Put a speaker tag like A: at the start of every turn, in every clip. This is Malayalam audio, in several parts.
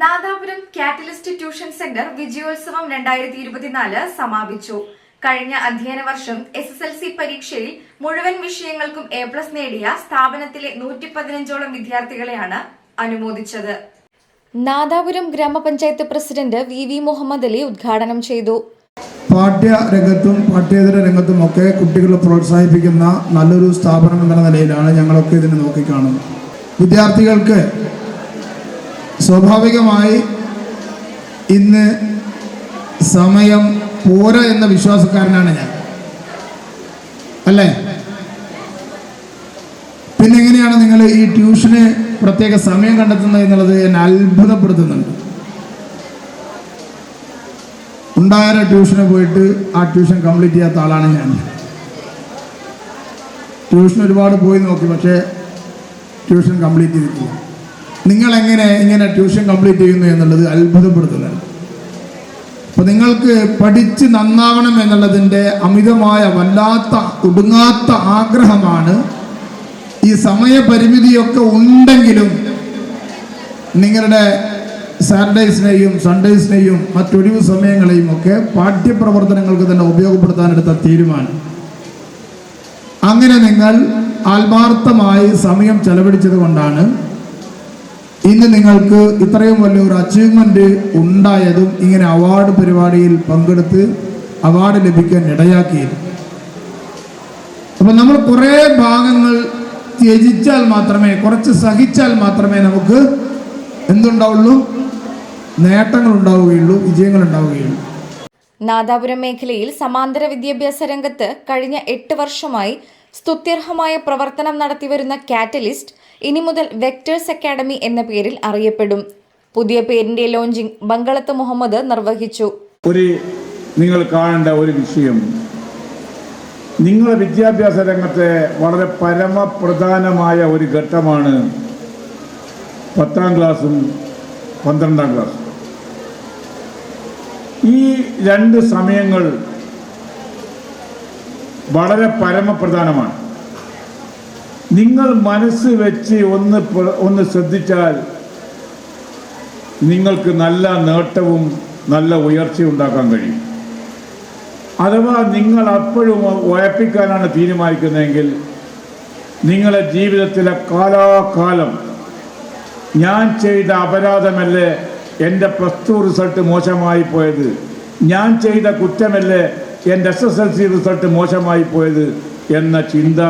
A: നാദാപുരം കാറ്റലിസ്റ്റ് ട്യൂഷൻ സെന്റർ വിജയോത്സവം രണ്ടായിരത്തി ഇരുപത്തിനാല് സമാപിച്ചു. കഴിഞ്ഞ അധ്യയന വർഷം എസ് എസ് എൽ സി പരീക്ഷയിൽ മുഴുവൻ വിഷയങ്ങൾക്കും എ പ്ലസ് നേടിയ സ്ഥാപനത്തിലെ നൂറ്റി പതിനഞ്ചോളം വിദ്യാർത്ഥികളെയാണ് അനുമോദിച്ചത്. നാദാപുരം ഗ്രാമപഞ്ചായത്ത് president V V Muhammad Ali ഉദ്ഘാടനം ചെയ്തു.
B: പാഠ്യ രംഗത്തും പാഠ്യേതര രംഗത്തും ഒക്കെ കുട്ടികളെ പ്രോത്സാഹിപ്പിക്കുന്ന നല്ലൊരു സ്ഥാപനം എന്ന നിലയിലാണ് ഞങ്ങളൊക്കെ ഇതിനെ നോക്കിക്കാണുന്നത്. വിദ്യാർത്ഥികൾക്ക് സ്വാഭാവികമായി ഇന്ന് സമയം പോരാ എന്ന വിശ്വാസക്കാരനാണ് ഞാൻ. അല്ലേ? പിന്നെ എങ്ങനെയാണ് നിങ്ങൾ ഈ ട്യൂഷന് പ്രത്യേക സമയം കണ്ടെത്തുന്നത് എന്നുള്ളത് എന്നെ അത്ഭുതപ്പെടുത്തുന്നുണ്ട്. ഉണ്ടായ ട്യൂഷന് പോയിട്ട് ആ ട്യൂഷൻ കംപ്ലീറ്റ് ചെയ്യാത്ത ആളാണ് ഞാൻ. ട്യൂഷൻ ഒരുപാട് പോയി നോക്കി പക്ഷേ ട്യൂഷൻ കംപ്ലീറ്റ് ചെയ്തിട്ടില്ല. നിങ്ങൾ എങ്ങനെ ഇങ്ങനെ ട്യൂഷൻ കംപ്ലീറ്റ് ചെയ്യുന്നു എന്നുള്ളത് അത്ഭുതപ്പെടുത്തുന്നുണ്ട് അപ്പോൾ നിങ്ങൾക്ക് പഠിച്ച് നന്നാവണം എന്നുള്ളതിന്റെ അമിതമായ വല്ലാത്ത ഒടുങ്ങാത്ത ആഗ്രഹമാണ് ഈ സമയപരിമിതിയൊക്കെ ഉണ്ടെങ്കിലും നിങ്ങളുടെ സാറ്റർഡേസിനെയും സൺഡേസിനെയും മറ്റൊഴിവ് സമയങ്ങളെയും ഒക്കെ പാഠ്യപ്രവർത്തനങ്ങൾക്ക് തന്നെ ഉപയോഗപ്പെടുത്താനെടുത്ത തീരുമാനം. അങ്ങനെ നിങ്ങൾ ആത്മാർത്ഥമായി സമയം ചെലവഴിച്ചത് കൊണ്ടാണ് നിങ്ങൾക്ക് ഇത്രയും വലിയൊരു അച്ചീവ്മെന്റ് ഉണ്ടായതും ഇങ്ങനെ അവാർഡ് പരിപാടിയിൽ പങ്കെടുത്ത് അവാർഡ് ലഭിക്കാൻ ഇടയാക്കിയത്. അപ്പം നമ്മൾ കുറേ ഭാഗങ്ങൾ ത്യജിച്ചാൽ മാത്രമേ കുറച്ച് സഹിച്ചാൽ മാത്രമേ നമുക്ക് എന്തുണ്ടാവുള്ളൂ? നേട്ടങ്ങൾ ഉണ്ടാവുകയുള്ളൂ വിജയങ്ങൾ ഉണ്ടാവുകയുള്ളൂ.
A: നാദാപുരം മേഖലയിൽ സമാന്തര വിദ്യാഭ്യാസ രംഗത്ത് കഴിഞ്ഞ എട്ട് വർഷമായി സ്തുത്യർഹമായ പ്രവർത്തനം നടത്തിവരുന്ന കാറ്റലിസ്റ്റ് ഇനി മുതൽ വെക്ടേഴ്സ് അക്കാഡമി എന്ന പേരിൽ അറിയപ്പെടും. പുതിയ പേരിന്റെ ലോഞ്ചിങ് ബംഗളത്ത് മുഹമ്മദ് നിർവഹിച്ചു.
C: ഒരു നിങ്ങൾ കാണേണ്ട ഒരു വിഷയം. നിങ്ങളുടെ വിദ്യാഭ്യാസ രംഗത്തെ വളരെ പരമപ്രധാനമായ ഒരു ഘട്ടമാണ് പത്താം ക്ലാസ്സും പന്ത്രണ്ടാം ക്ലാസ്സും. ഈ രണ്ട് സമയങ്ങൾ വളരെ പരമപ്രധാനമാണ്. നിങ്ങൾ മനസ്സ് വെച്ച് ഒന്ന് ഒന്ന് ശ്രദ്ധിച്ചാൽ നിങ്ങൾക്ക് നല്ല നേട്ടവും നല്ല ഉയർച്ചയും ഉണ്ടാക്കാൻ കഴിയും. അഥവാ നിങ്ങൾ അപ്പോഴും ഉയപ്പിക്കാനാണ് തീരുമാനിക്കുന്നതെങ്കിൽ നിങ്ങളുടെ ജീവിതത്തിലെ കാലാകാലം ഞാൻ ചെയ്ത അപരാധമല്ലേ എന്റെ പ്ലസ് ടു റിസൾട്ട് മോശമായി പോയത്? ഞാൻ ചെയ്ത കുറ്റമല്ലേ എന്റെ S S L C result മോശമായി പോയത്? എന്ന ചിന്ത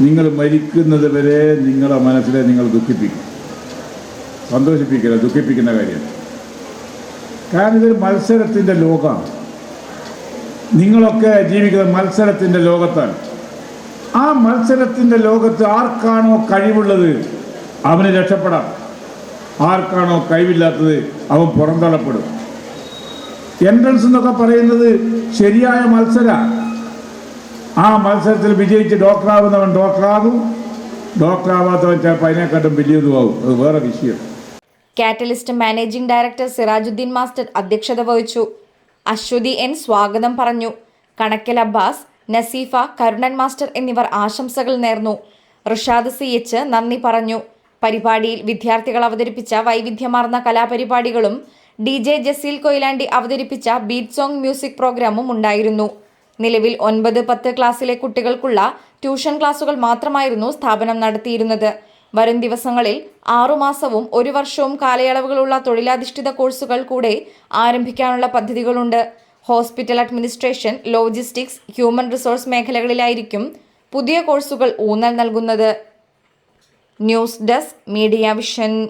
C: നിങ്ങൾ മരിക്കുന്നത് വരെ നിങ്ങളെ മനസ്സിലെ നിങ്ങൾ ദുഃഖിപ്പിക്കും. സന്തോഷിപ്പിക്കില്ല ദുഃഖിപ്പിക്കുന്ന കാര്യം. കാരണം ഇതൊരു മത്സരത്തിന്റെ ലോകമാണ്. നിങ്ങളൊക്കെ ജീവിക്കുന്ന മത്സരത്തിന്റെ ലോകത്താണ്. ആ മത്സരത്തിന്റെ ലോകത്ത് ആർക്കാണോ കഴിവുള്ളത് അവന് രക്ഷപ്പെടാം. ആർക്കാണോ കഴിവില്ലാത്തത് അവൻ പുറന്തള്ളപ്പെടും. എൻട്രൻസ് എന്നൊക്കെ പറയുന്നത് ശരിയായ മത്സര. ആ മത്സരത്തിൽ വിജയിച്ച് ഡോക്ടറാവുന്നവൻ ഡോക്ടറാകും. ഡോക്ടറാവാത്തവൻ ചിലപ്പോൾ അതിനെക്കാട്ടും വലിയതുമാവും അത് വേറെ വിഷയം.
A: Catalyst managing director Sirajuddin master അധ്യക്ഷത വഹിച്ചു. അശ്വതി എൻ സ്വാഗതം പറഞ്ഞു. കണക്കൽ അബ്ബാസ് നസീഫ കരുണൻ മാസ്റ്റർ എന്നിവർ ആശംസകൾ നേർന്നു. ഋഷാദ് സി എച്ച് നന്ദി പറഞ്ഞു. പരിപാടിയിൽ വിദ്യാർത്ഥികൾ അവതരിപ്പിച്ച വൈവിധ്യമാർന്ന കലാപരിപാടികളും ഡി ജെ ജസീൽ കൊയിലാണ്ടി അവതരിപ്പിച്ച ബീറ്റ് സോങ് മ്യൂസിക് പ്രോഗ്രാമും ഉണ്ടായിരുന്നു. നിലവിൽ ഒൻപത് പത്ത് ക്ലാസ്സിലെ കുട്ടികൾക്കുള്ള ട്യൂഷൻ ക്ലാസുകൾ മാത്രമായിരുന്നു സ്ഥാപനം നടത്തിയിരുന്നത്. വരും ദിവസങ്ങളിൽ ആറുമാസവും ഒരു വർഷവും കാലയളവുകളുള്ള തൊഴിലാധിഷ്ഠിത കോഴ്സുകൾ കൂടെ ആരംഭിക്കാനുള്ള പദ്ധതികളുണ്ട്. Hospital administration logistics human resource മേഖലകളിലായിരിക്കും പുതിയ കോഴ്സുകൾ ഊന്നൽ നൽകുന്നത്. News desk Media Vision.